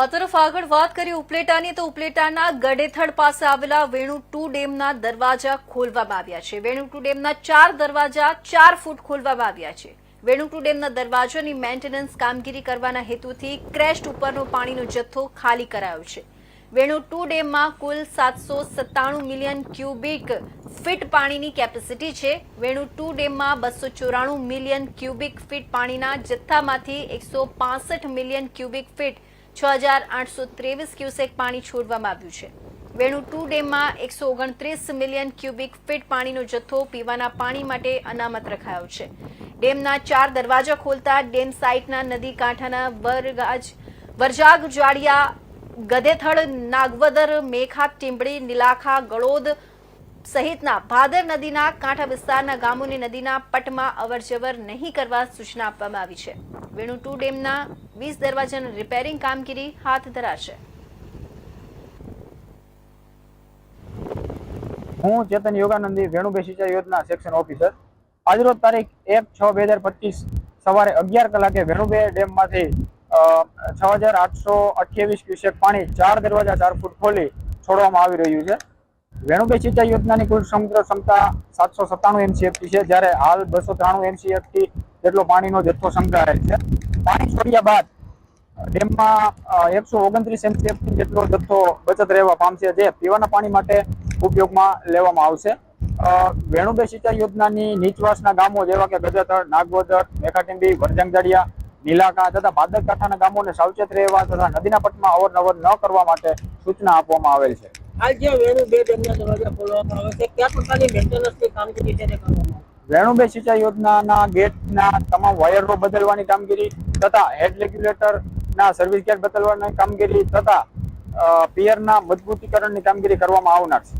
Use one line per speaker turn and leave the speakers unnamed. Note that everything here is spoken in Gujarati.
આ તરફ આગળ વાત કરીએ ઉપલેટાની, તો ઉપલેટાના ગડેથડ પાસે આવેલા વેણુ ટુ ડેમના દરવાજા ખોલવામાં આવ્યા છે. વેણુ ટુ ડેમના ચાર દરવાજા ચાર ફૂટ ખોલવામાં આવ્યા છે. વેણુ ટુ ડેમના દરવાજાની મેન્ટેનન્સ કામગીરી કરવાના હેતુથી ક્રેસ્ટ ઉપરનો પાણીનો જથ્થો ખાલી કરાયો છે. વેણુ ટુ ડેમમાં કુલ સાતસો સત્તાણું મિલિયન ક્યુબિક ફીટ પાણીની કેપેસિટી છે. વેણુ ટુ ડેમમાં બસો ચોરાણું મિલિયન ક્યુબિક ફીટ પાણીના જથ્થામાંથી એકસો મિલિયન ક્યુબિક ફીટ છ હજાર આઠસો ત્રેવીસ ક્યુસેક પાણી છોડવામાં આવ્યું છે. વેણુ ટુ ડેમમાં એકસો ઓગણત્રીસ મિલિયન ક્યુબિક ફીટ પાણીનો જથ્થો પીવાના પાણી માટે અનામત રખાયો છે. ડેમના ચાર દરવાજા ખોલતા ડેમ સાઇટના નદી કાંઠાના વરગાજ, વરજાગ જાડિયા ગધેથળ, નાગવદર મેખા ટીંબડી, નીલાખા, ગળોદ સહિતના ભાદર નદીના કાંઠા વિસ્તારના ગામોને નદીના પટમાં અવરજવર નહીં કરવા સૂચના આપવામાં આવી છે. વેણુ ટુ ડેમના વીસ દરવાજાના રિપેરિંગ કામગીરી હાથ ધરાશે.
હું ચેતન યોગાનંદી વેણુભાઈ સિંચાઈ યોજના સેક્શન ઓફિસર. આજરોજ તારીખ એક છ બે હજાર પચીસ સવારે અગિયાર કલાકે વેણુભાઈ ડેમમાંથી છ હજાર આઠસો અઠ્યાવીસ ક્યુસેક પાણી ચાર દરવાજા ચાર ફૂટ ખોલી છોડવામાં આવી રહ્યું છે. વેણુભાઈ સિંચાઈ યોજનાની કુલ સમગ્ર ક્ષમતા સાતસો સત્તાણું એમસીએફટી છે. જ્યારે હાલ બસો ત્રાણું એમસીએફટી જેટલો પાણીનો જથ્થો સંગ્રહાયેલ છે. પાણી છોડ્યા બાદ ડેમમાં એકસો ઓગણત્રીસ એમસીએફટી જેટલો જથ્થો બચત રહેવા પામશે જે પીવાના પાણી માટે ઉપયોગમાં લેવામાં આવશે. વેણુબે સિંચાઈ યોજનાની નીચવાસના ગામો જેવા કે ગજેતળ નાગવદર મેખાટીંબી વરજંગજાડિયા નીલાકા તથા ભાદર કાંઠાના ગામોને સાવચેત રહેવા તથા નદીના પટમાં અવરનવર ન કરવા માટે સૂચના આપવામાં આવેલ છે.
હાલ જે વેણુ બે ડેમના દરવાજા ખોલવામાં આવે છે, કયા પ્રકારની મેન્ટેનન્સની કામગીરી છે તે કરવામાં આવે છે?
સિંચાઈ યોજનાના ગેટના તમામ વાયરો બદલવાની કામગીરી તથા હેડ રેગ્યુલેટરના સર્વિસ ગેટ બદલવાની કામગીરી તથા પિયરના મજબૂતીકરણની કામગીરી કરવામાં આવનાર છે